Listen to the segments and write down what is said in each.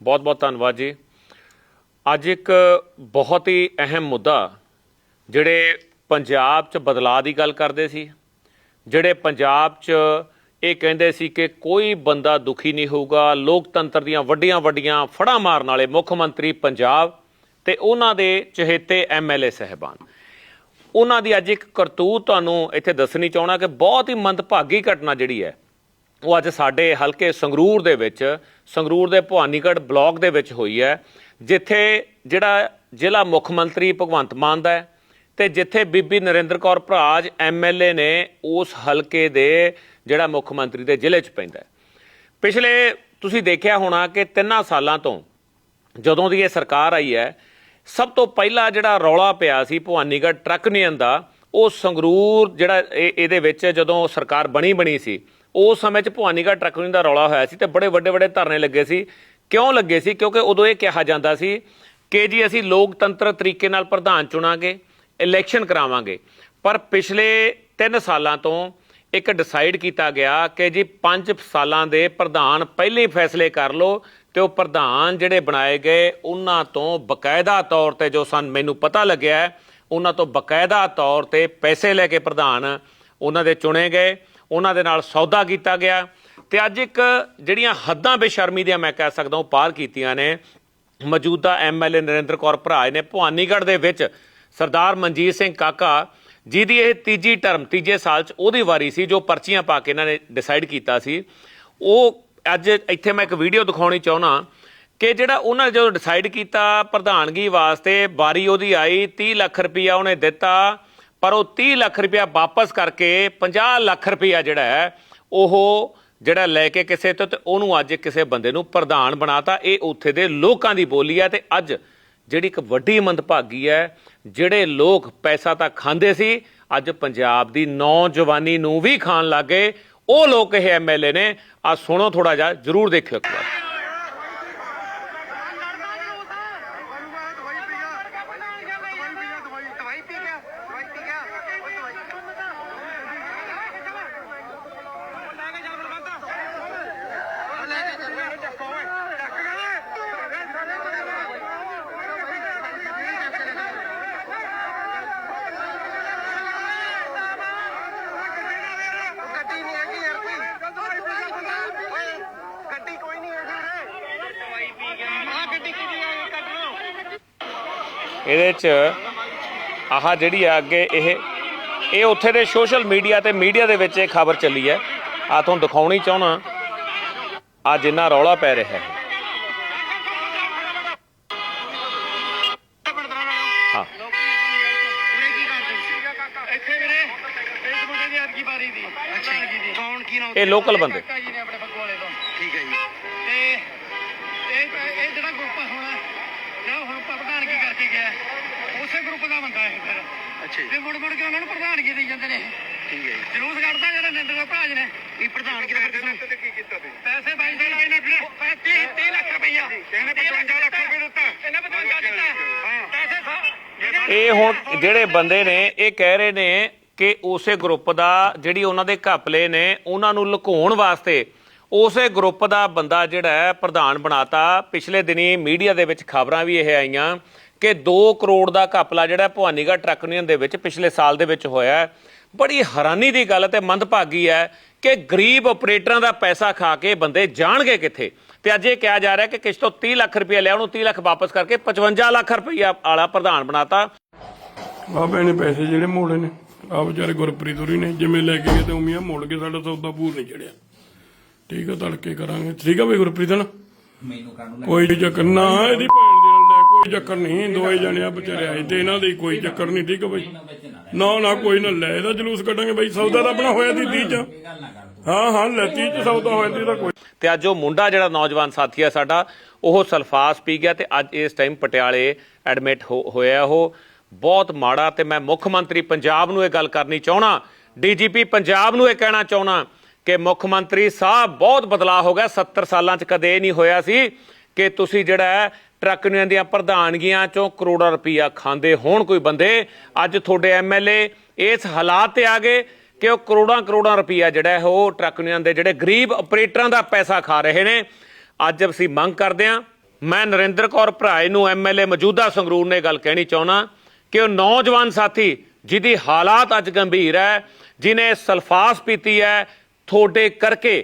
ਬਹੁਤ ਬਹੁਤ ਧੰਨਵਾਦ ਜੀ। ਅੱਜ ਇੱਕ ਬਹੁਤ ਹੀ ਅਹਿਮ ਮੁੱਦਾ, ਜਿਹੜੇ ਪੰਜਾਬ 'ਚ ਬਦਲਾਅ ਦੀ ਗੱਲ ਕਰਦੇ ਸੀ, ਜਿਹੜੇ ਪੰਜਾਬ 'ਚ ਇਹ ਕਹਿੰਦੇ ਸੀ ਕਿ ਕੋਈ ਬੰਦਾ ਦੁਖੀ ਨਹੀਂ ਹੋਊਗਾ, ਲੋਕਤੰਤਰ ਦੀਆਂ ਵੱਡੀਆਂ ਵੱਡੀਆਂ ਫੜਾਂ ਮਾਰਨ ਵਾਲੇ ਮੁੱਖ ਮੰਤਰੀ ਪੰਜਾਬ ਤੇ ਉਹਨਾਂ ਦੇ ਚਹੇਤੇ ਐਮਐਲਏ ਸਹਿਬਾਨ। ਉਹਨਾਂ ਦੀ ਅੱਜ ਇੱਕ ਕਰਤੂਤ ਤੁਹਾਨੂੰ ਇੱਥੇ ਦੱਸਣੀ ਚਾਹਣਾ ਕਿ ਬਹੁਤ ਹੀ ਮੰਦਭਾਗੀ ਘਟਨਾ ਜਿਹੜੀ ਹੈ ਉਹ ਅੱਜ ਸਾਡੇ ਹਲਕੇ ਸੰਗਰੂਰ ਦੇ ਵਿੱਚ, ਸੰਗਰੂਰ ਦੇ ਭਵਾਨੀਗੜ੍ਹ ਬਲਾਕ ਦੇ ਵਿੱਚ ਹੋਈ ਹੈ, ਜਿੱਥੇ ਜਿਹੜਾ ਜ਼ਿਲ੍ਹਾ ਮੁੱਖ ਮੰਤਰੀ ਭਗਵੰਤ ਮਾਨ ਦਾ ਹੈ ਤੇ ਜਿੱਥੇ ਬੀਬੀ ਨਰਿੰਦਰ ਕੌਰ ਭਰਾਜ ਐਮਐਲਏ ਨੇ ਉਸ ਹਲਕੇ ਦੇ ਜਿਹੜਾ ਮੁੱਖ ਮੰਤਰੀ ਦੇ ਜ਼ਿਲ੍ਹੇ 'ਚ ਪੈਂਦਾ ਪਿਛਲੇ ਤੁਸੀਂ ਦੇਖਿਆ ਹੋਣਾ ਕਿ ਤਿੰਨਾਂ ਸਾਲਾਂ ਤੋਂ ਜਦੋਂ ਦੀ ਇਹ ਸਰਕਾਰ ਆਈ ਹੈ, ਸਭ ਤੋਂ ਪਹਿਲਾਂ ਜਿਹੜਾ ਰੌਲਾ ਪਿਆ ਸੀ ਭਵਾਨੀਗੜ੍ਹ ਟਰੱਕ ਯੂਨੀਅਨ ਦਾ ਉਹ ਸੰਗਰੂਰ ਜਿਹੜਾ ਇਹ- ਇਹਦੇ ਵਿੱਚ ਜਦੋਂ ਸਰਕਾਰ ਬਣੀ ਬਣੀ ਸੀ ਉਸ ਸਮੇਂ 'ਚ ਭਵਾਨੀਗੜ੍ਹ ਟਰੱਕ ਯੂਨੀਅਨ ਦਾ ਰੌਲਾ ਹੋਇਆ ਸੀ ਤੇ ਬੜੇ ਵੱਡੇ ਵੱਡੇ ਧਰਨੇ ਲੱਗੇ ਸੀ। ਕਿਉਂ ਲੱਗੇ ਸੀ? ਕਿਉਂਕਿ ਉਦੋਂ ਇਹ ਕਿਹਾ ਜਾਂਦਾ ਸੀ ਕਿ ਜੀ ਅਸੀਂ ਲੋਕਤੰਤਰ ਤਰੀਕੇ ਨਾਲ ਪ੍ਰਧਾਨ ਚੁਣਾਂਗੇ ਇਲੈਕਸ਼ਨ ਕਰਾਵਾਂਗੇ। ਪਰ ਪਿਛਲੇ 3 ਸਾਲਾਂ ਤੋਂ ਇੱਕ ਡਿਸਾਈਡ ਕੀਤਾ ਗਿਆ ਕਿ ਜੀ 5 ਸਾਲਾਂ ਦੇ ਪ੍ਰਧਾਨ ਪਹਿਲੇ ਹੀ ਫੈਸਲੇ ਕਰ ਲਓ ਤੇ ਉਹ ਪ੍ਰਧਾਨ ਜਿਹੜੇ ਬਣਾਏ ਗਏ ਉਹਨਾਂ ਤੋਂ ਬਕਾਇਦਾ ਤੌਰ ਤੇ ਜੋ ਸਨ ਮੈਨੂੰ ਪਤਾ ਲੱਗਿਆ, ਉਹਨਾਂ ਤੋਂ ਬਕਾਇਦਾ ਤੌਰ ਤੇ ਪੈਸੇ ਲੈ ਕੇ ਪ੍ਰਧਾਨ ਉਹਨਾਂ ਦੇ ਚੁਣੇ ਗਏ। ਉਹਨਾਂ ਦੇ ਨਾਲ ਸੌਦਾ ਕੀਤਾ ਗਿਆ ਤੇ ਅੱਜ ਇੱਕ ਜਿਹੜੀਆਂ ਹੱਦਾਂ ਬੇਸ਼ਰਮੀ ਦੀਆਂ ਮੈਂ ਕਹਿ ਸਕਦਾ ਉਹ ਪਾਰ ਕੀਤੀਆਂ ਨੇ। ਮੌਜੂਦਾ ਐਮਐਲਏ ਨਰਿੰਦਰ ਕੌਰ ਭਰਾਜ ਨੇ ਭਵਾਨੀਗੜ੍ਹ ਦੇ ਵਿੱਚ ਸਰਦਾਰ ਮਨਜੀਤ ਸਿੰਘ ਕਾਕਾ ਜਿਹਦੀ ਇਹ ਤੀਜੀ ਟਰਮ, ਤੀਜੇ ਸਾਲ 'ਚ ਉਹਦੀ ਵਾਰੀ ਸੀ ਜੋ ਪਰਚੀਆਂ ਪਾ ਕੇ ਇਹਨਾਂ ਨੇ ਡਿਸਾਈਡ ਕੀਤਾ ਸੀ। ਉਹ ਅੱਜ ਇੱਥੇ ਮੈਂ ਇੱਕ ਵੀਡੀਓ ਦਿਖਾਉਣੀ ਚਾਹੁੰਦਾ ਕਿ ਜਿਹੜਾ ਉਹਨਾਂ ਨੇ ਜਦੋਂ ਡਿਸਾਈਡ ਕੀਤਾ ਪ੍ਰਧਾਨਗੀ ਵਾਸਤੇ, ਵਾਰੀ ਉਹਦੀ ਆਈ 30 ਲੱਖ ਰੁਪਇਆ ਉਹਨੇ ਦਿੱਤਾ। ਪਰ ਉਹ 30 ਲੱਖ ਰੁਪਇਆ ਵਾਪਸ ਕਰਕੇ 50 ਲੱਖ ਰੁਪਇਆ ਜਿਹੜਾ ਹੈ, ਉਹ ਜਿਹੜਾ ਲੈ ਕੇ ਕਿਸੇ ਤੋਂ ਤੇ ਉਹਨੂੰ ਅੱਜ ਕਿਸੇ ਬੰਦੇ ਨੂੰ ਪ੍ਰਧਾਨ ਬਣਾਤਾ। ਇਹ ਉੱਥੇ ਦੇ ਲੋਕਾਂ ਦੀ ਬੋਲੀ ਹੈ ਤੇ ਅੱਜ ਜਿਹੜੀ ਇੱਕ ਵੱਡੀ ਮੰਦਭਾਗੀ ਹੈ, ਜਿਹੜੇ ਲੋਕ ਪੈਸਾ ਤਾਂ ਖਾਂਦੇ ਸੀ, ਅੱਜ ਪੰਜਾਬ ਦੀ ਨੌਜਵਾਨੀ ਨੂੰ ਵੀ ਖਾਣ ਲੱਗੇ ਉਹ ਲੋਕ ਇਹ ਐਮਐਲਏ ਨੇ ਆ ਸੁਣੋ ਥੋੜਾ ਜਿਹਾ, ਜਰੂਰ ਦੇਖਿਓ ਇੱਕ ਵਾਰ ਦਵਾਈ ਪੀ ਗਿਆ ਦਵਾਈ ਪੀ ਗਿਆ ਲੈ ਕੇ ਚੱਲ ਬਲਵੰਤ ਲੈ ਕੇ ਚੱਲ ਚੱਕੋ ਓਏ ਚੱਕ ਗੱਡੀ ਨਹੀਂ ਹੈਗੀ ਯਾਰ ਕੋਈ ਓਏ ਗੱਡੀ ਕੋਈ ਨਹੀਂ ਹੈਗੀ ਵੀਰੇ ਦਵਾਈ ਪੀ ਗਿਆ ਆ ਗੱਡੀ ਕਿਹਦੀ ਆ ਕੱਢ ਲਓ ਇਹਦੇ ਚ ਆਹ ਜਿਹੜੀ ਆ ਅੱਗੇ ਇਹ ਇਹ ਉੱਥੇ ਦੇ ਸੋਸ਼ਲ ਮੀਡੀਆ ਤੇ ਮੀਡੀਆ ਦੇ ਵਿੱਚ ਇਹ ਖਬਰ ਚੱਲੀ ਹੈ। ਆ ਤੁਹਾਨੂੰ ਦਿਖਾਉਣੀ ਚਾਹਣਾ ਆ ਜਿੰਨਾ ਰੌਲਾ ਪੈ ਰਿਹਾ ਹੈ। ਹਾਂ। ਉਰੇ ਕੀ ਕਰਦੇ ਸੀ ਇੱਥੇ ਵੀਰੇ ਇਸ ਮੁੰਡੇ ਦੀ ਅਰਗੀ ਬਾਰੀ ਦੀ ਅੱਛਾ। ਦੀ ਕੌਣ ਕੀ ਨਾਮ ਇਹ local ਬੰਦੇ। ਠੀਕ ਹੈ ਜੀ। ਤੇ ਇਹ ਇਹ ਜਿਹੜਾ ਗਰੁੱਪ ਹੋਣਾ ਜਿਹੜਾ ਹੁਣ ਪ੍ਰਧਾਨਗੀ ਕਰਕੇ ਗਿਆ ਉਸੇ ਗਰੁੱਪ ਦਾ ਬੰਦਾ ਇਹ ਫਿਰ। ਅੱਛਾ ਜੀ। ਤੇ ਮੁੜ ਮੁੜ ਕੇ ਉਹਨਾਂ ਨੂੰ ਪ੍ਰਧਾਨਗੀ ਦੇਈ ਜਾਂਦੇ ਨੇ। ਠੀਕ ਹੈ ਜੀ। ਜਲੂਸ ਕੱਢਦਾ ਜਿਹੜਾ ਨਿੰਦਰ ਭਰਾਜ ਨੇ। ਇਹ ਪ੍ਰਧਾਨਗੀ ਦਾ ਫਿਰ ਕੀ ਕੀਤਾ ਤੁਸੀਂ? ਪੈਸੇ ਬਾਈ ਦੇ ਲਾਏ ਨੇ ਫਿਰ 30 30 ਲੱਖ ਰੁਪਈਆ। ਇਹਨੇ 55 ਲੱਖ ਰੁਪਏ ਦਿੱਤਾ। ਇਹਨੇ 55 ਦਿੱਤਾ। ਹਾਂ। ਪੈਸੇ ਸਾ- ਇਹ ਹੁਣ ਜਿਹੜੇ ਬੰਦੇ ਨੇ ਇਹ ਕਹਿ ਰਹੇ ਨੇ ਕਿ ਉਸੇ ਗਰੁੱਪ ਦਾ ਜਿਹੜੀ ਉਹਨਾਂ ਦੇ ਘਪਲੇ ਨੇ ਉਹਨਾਂ ਨੂੰ ਲੁਕਾਉਣ ਵਾਸਤੇ ਉਸੇ ਗਰੁੱਪ ਦਾ ਬੰਦਾ ਜਿਹੜਾ ਹੈ ਪ੍ਰਧਾਨ ਬਣਾਤਾ। ਪਿਛਲੇ ਦਿਨੀ ਮੀਡੀਆ ਦੇ ਵਿੱਚ ਖਬਰਾਂ ਵੀ ਇਹ ਆਈਆਂ ਕਿ 2 ਕਰੋੜ ਦਾ ਘਪਲਾ ਜਿਹੜਾ ਭਵਾਨੀਗੜ੍ਹ ਟਰੱਕ ਯੂਨੀਅਨ ਦੇ ਵਿੱਚ ਪਿਛਲੇ ਸਾਲ ਦੇ ਵਿੱਚ ਹੋਇਆ ਹੈ। ਬੜੀ ਹੈਰਾਨੀ ਦੀ ਗੱਲ ਤੇ ਮੰਦਭਾਗੀ ਹੈ ਕਿ ਗਰੀਬ ਆਪਰੇਟਰਾਂ ਦਾ ਪੈਸਾ ਖਾ ਕੇ ਬੰਦੇ ਜਾਣਗੇ ਕਿੱਥੇ? ਤੇ ਅੱਜ ਇਹ ਕਿਹਾ ਜਾ ਰਿਹਾ ਕਿ ਕਿਸ ਤੋਂ 30 ਲੱਖ ਰੁਪਏ ਲਿਆ ਉਹਨੂੰ 30 ਲੱਖ ਵਾਪਸ ਕਰਕੇ 55 ਲੱਖ ਰੁਪਈਆ ਵਾਲਾ ਪ੍ਰਧਾਨ ਬਣਾਤਾ। ਬਾਬੇ ਨੇ ਪੈਸੇ ਜਿਹੜੇ ਮੋੜੇ ਨੇ ਆ ਵਿਚਾਰੇ ਗੁਰਪ੍ਰੀਤ ਹੋਰੀ ਨੇ ਜਿਵੇਂ ਲੈ ਕੇ ਗਏ ਤੇ ਉਮੀਆਂ ਮੋੜ ਕੇ ਸਾਡਾ ਸੌਦਾ ਪੂਰ ਨਹੀਂ ਚੜਿਆ। ਠੀਕ ਆ ਤੜਕੇ ਕਰਾਂਗੇ। ਠੀਕ ਆ ਬਈ ਗੁਰਪ੍ਰੀਤ ਨਾ? ਮੈਨੂੰ ਕਾਹਨੂੰ ਕੋਈ ਚੱਕਰ ਨਾ ਇਹਦੀ ਕੋਈ ਚੱਕਰ ਨਹੀਂ, ਦੋਏ ਜਣਿਆ ਵਿਚਾਰੇ ਆਏ ਤੇ ਇਹਨਾਂ ਦੀ ਕੋਈ ਚੱਕਰ ਨਹੀਂ, ਠੀਕ ਆ ਬਈ? ਨਾ ਨਾ, ਕੋਈ ਨਾ, ਲੈ ਇਹਦਾ ਜਲੂਸ ਕੱਢਾਂਗੇ ਬਈ, ਸੌਦਾ ਤਾਂ ਆਪਣਾ ਹੋਇਆ ਦੀ 30 ਚ। ਹਾਂ ਹਾਂ ਲੈ 30 ਚ ਸੌਦਾ ਹੋਇਆ ਦੀ ਤਾਂ ਕੋਈ। ਤੇ ਅੱਜ ਉਹ ਮੁੰਡਾ ਜਿਹੜਾ ਨੌਜਵਾਨ ਸਾਥੀ ਆ ਸਾਡਾ, ਉਹ ਸਲਫਾਸ ਪੀ ਗਿਆ ਤੇ ਅੱਜ ਇਸ ਟਾਈਮ ਪਟਿਆਲੇ ਐਡਮਿਟ ਹੋਇਆ ਉਹ। ਬਹੁਤ ਮਾੜਾ ਤੇ ਮੈਂ ਮੁੱਖ ਮੰਤਰੀ ਪੰਜਾਬ ਨੂੰ ਇਹ ਗੱਲ ਕਰਨੀ ਚਾਹਣਾ ਡੀਜੀਪੀ ਪੰਜਾਬ ਨੂੰ ਇਹ ਕਹਿਣਾ ਚਾਹਣਾ ਕਿ ਮੁੱਖ ਮੰਤਰੀ ਸਾਹਿਬ ਬਹੁਤ ਬਦਲਾਅ ਹੋ ਗਿਆ 70 ਸਾਲਾਂ 'ਚ ਕਦੇ ਇਹ ਨਹੀਂ ਹੋਇਆ ਸੀ ਕਿ ਤੁਸੀਂ ਜਿਹੜਾ ਟਰੱਕ ਯੂਨੀਅਨ ਦੀਆਂ ਪ੍ਰਧਾਨਗੀਆਂ ਚੋਂ ਕਰੋੜਾਂ ਰੁਪਈਆ ਖਾਂਦੇ ਹੋਣ ਕੋਈ ਬੰਦੇ। ਅੱਜ ਤੁਹਾਡੇ ਐਮਐਲਏ ਇਸ ਹਾਲਾਤ ਤੇ ਆ ਗਏ ਕਿ ਉਹ ਕਰੋੜਾਂ ਕਰੋੜਾਂ ਰੁਪਈਆ ਜਿਹੜਾ ਹੈ ਉਹ ਟਰੱਕ ਯੂਨੀਅਨ ਦੇ ਜਿਹੜੇ ਗਰੀਬ ਆਪਰੇਟਰਾਂ ਦਾ ਪੈਸਾ ਖਾ ਰਹੇ ਨੇ। ਅੱਜ ਅਸੀਂ ਮੰਗ ਕਰਦੇ ਹਾਂ, ਮੈਂ ਨਰਿੰਦਰ ਕੌਰ ਭਰਾਏ ਨੂੰ ਐਮਐਲਏ ਮੌਜੂਦਾ ਸੰਗਰੂਰ ਨੇ ਗੱਲ ਕਹਿਣੀ ਚਾਹੁੰਦਾ ਕਿ ਉਹ ਨੌਜਵਾਨ ਸਾਥੀ ਜਿਹਦੀ ਹਾਲਾਤ ਅੱਜ ਗੰਭੀਰ ਹੈ ਜਿਨੇ ਸਲਫਾਸ ਪੀਤੀ ਹੈ, ਤੁਹਾਡੇ ਕਰਕੇ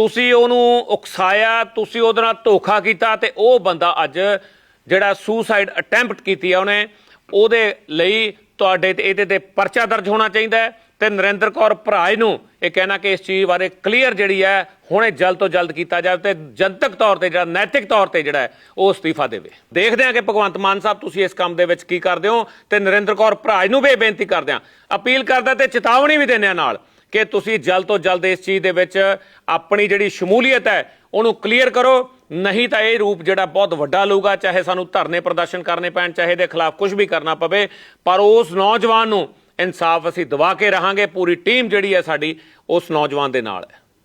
ਤੁਸੀਂ ਉਹਨੂੰ ਉਕਸਾਇਆ, ਤੁਸੀਂ ਉਹਦੇ ਨਾਲ ਧੋਖਾ ਕੀਤਾ ਤੇ ਉਹ ਬੰਦਾ ਅੱਜ ਜਿਹੜਾ ਸੁਸਾਈਡ ਅਟੈਂਪਟ ਕੀਤੀ ਹੈ ਉਹਨੇ, ਉਹਦੇ ਲਈ ਤੁਹਾਡੇ ਤੇ ਇਹਦੇ ਤੇ ਪਰਚਾ ਦਰਜ ਹੋਣਾ ਚਾਹੀਦਾ ਹੈ ਤੇ ਨਰਿੰਦਰ ਕੌਰ ਭਰਾਏ ਨੂੰ ਇਹ ਕਹਿਣਾ ਕਿ ਇਸ ਚੀਜ਼ ਬਾਰੇ ਕਲੀਅਰ ਜਿਹੜੀ ਹੈ, ਹੁਣੇ ਜਲਦ ਤੋਂ ਜਲਦ ਕੀਤਾ ਜਾਵੇ ਤੇ ਜਨਤਕ ਤੌਰ ਤੇ ਜਿਹੜਾ ਨੈਤਿਕ ਤੌਰ ਤੇ ਜਿਹੜਾ ਉਹ ਅਸਤੀਫਾ ਦੇਵੇ। ਦੇਖਦੇ ਹਾਂ ਕਿ ਭਗਵੰਤ ਮਾਨ ਸਾਹਿਬ ਤੁਸੀਂ ਇਸ ਕੰਮ ਦੇ ਵਿੱਚ ਕੀ ਕਰਦੇ ਹੋ ਤੇ ਨਰਿੰਦਰ ਕੌਰ ਭਰਾਜ ਨੂੰ ਵੀ ਇਹ ਬੇਨਤੀ ਕਰਦੇ ਹਾਂ। ਅਪੀਲ ਕਰਦਾ ਤੇ ਚੇਤਾਵਨੀ ਵੀ ਦਿੰਦੇ ਹਾਂ ਨਾਲ। ਕਿ ਤੁਸੀਂ ਜਲਦ ਤੋਂ ਜਲਦ ਇਸ ਚੀਜ਼ ਦੇ ਵਿੱਚ ਆਪਣੀ ਜਿਹੜੀ ਸ਼ਮੂਲੀਅਤ ਹੈ, ਉਹਨੂੰ ਕਲੀਅਰ ਕਰੋ। ਨਹੀਂ ਤਾਂ ਇਹ ਰੂਪ ਜਿਹੜਾ ਬਹੁਤ ਵੱਡਾ ਲਊਗਾ, ਚਾਹੇ ਸਾਨੂੰ ਧਰਨੇ ਪ੍ਰਦਰਸ਼ਨ ਕਰਨੇ ਪੈਣ, ਚਾਹੇ ਦੇ ਖਿਲਾਫ ਕੁਝ ਵੀ ਕਰਨਾ ਪਵੇ, ਪਰ ਉਸ ਨੌਜਵਾਨ ਨੂੰ ਇਨਸਾਫ ਅਸੀਂ ਦਵਾ ਕੇ ਰਹਾਂਗੇ। ਪੂਰੀ ਟੀਮ ਜਿਹੜੀ ਹੈ ਸਾਡੀ ਉਸ ਨੌਜਵਾਨ ਦੇ ਨਾਲ ਹੈ।